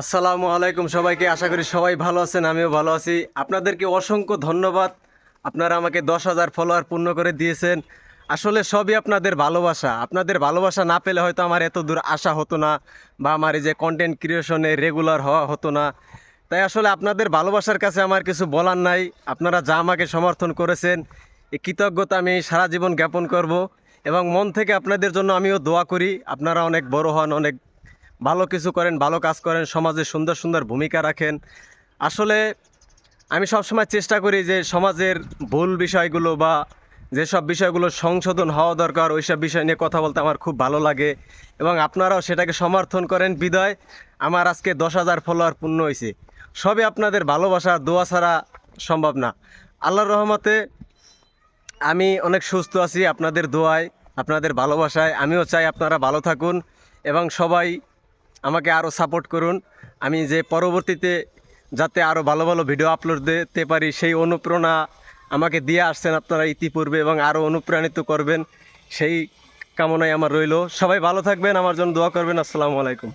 আসসালামু আলাইকুম সবাইকে, আশা করি সবাই ভালো আছেন, আমিও ভালো আছি। আপনাদেরকে অসংখ্য ধন্যবাদ। আপনারা আমাকে দশ হাজার ফলোয়ার পূর্ণ করে দিয়েছেন। আসলে সবই আপনাদের ভালোবাসা। আপনাদের ভালোবাসা না পেলে হয়তো আমার এত দূর আসা হতো না বা আমার এই যে কন্টেন্ট ক্রিয়েশনে রেগুলার হওয়া হতো না। তাই আসলে আপনাদের ভালোবাসার কাছে আমার কিছু বলার নাই। আপনারা যা আমাকে সমর্থন করেছেন, এই কৃতজ্ঞতা আমি সারা জীবন জ্ঞাপন করব এবং মন থেকে আপনাদের জন্য আমিও দোয়া করি। আপনারা অনেক বড় হন, অনেক ভালো কিছু করেন, ভালো কাজ করেন, সমাজে সুন্দর সুন্দর ভূমিকা রাখেন। আসলে আমি সবসময় চেষ্টা করি যে সমাজের ভুল বিষয়গুলো বা যেসব বিষয়গুলো সংশোধন হওয়া দরকার, ওইসব বিষয় নিয়ে কথা বলতে আমার খুব ভালো লাগে এবং আপনারাও সেটাকে সমর্থন করেন। বিদয়, আমার আজকে দশ হাজার ফলোয়ার পূর্ণ হয়েছে সবই আপনাদের ভালোবাসা, দোয়া ছাড়া সম্ভব না। আল্লাহর রহমতে আমি অনেক সুস্থ আছি আপনাদের দোয়ায়, আপনাদের ভালোবাসায়। আমিও চাই আপনারা ভালো থাকুন এবং সবাই আমাকে আরও সাপোর্ট করুন। আমি যে পরবর্তীতে যাতে আরও ভালো ভালো ভিডিও আপলোড দিতে পারি, সেই অনুপ্রেরণা আমাকে দিয়ে আসছেন আপনারা ইতিপূর্বে এবং আরও অনুপ্রাণিত করবেন। সেই কামনায় আমার রইল। সবাই ভালো থাকবেন, আমার জন্য দোয়া করবেন। আসসালামু আলাইকুম।